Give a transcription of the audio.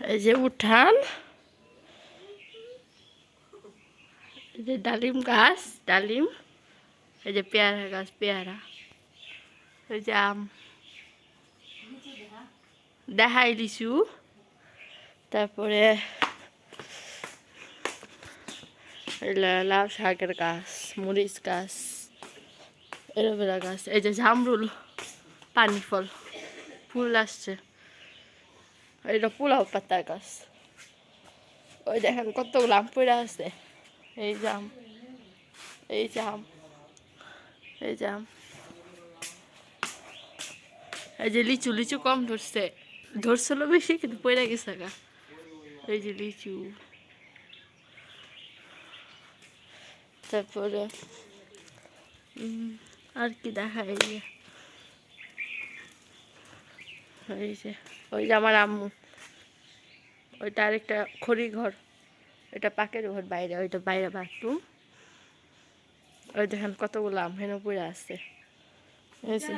এই যে উঠান। এই যে ডালিম গাছ, ডালিম। এই যে পেয়ারা গাছ, পেয়ারা। এই যে আম। দেখাই লিচু। তারপরে লাউ শাকের গাছ, মরিচ গাছ এলোভেরা গাছ, এই যে জামরুল পানি ফল ফুল আসছে। এটা পোলাও পাতার গাছ ওই দেখেন কতগুলো আম পড়ে আছে এই জাম এই জাম এই জাম এই যে লিচু লিচু কম ধরছে ধরছিল বেশি কিন্তু পড়ে গেছে গা এই যে লিচু তারপরে আর কি দেখা এই এই যে, ওই যে আমার আম্মু। ওইটা আরেকটা খড়ি ঘর। এটা পাকের ঘর বাইরে, ওইটা বাইরে বাথরুম। ওই দেখেন কতগুলো আম হেন পড়ে আছে। এই যে।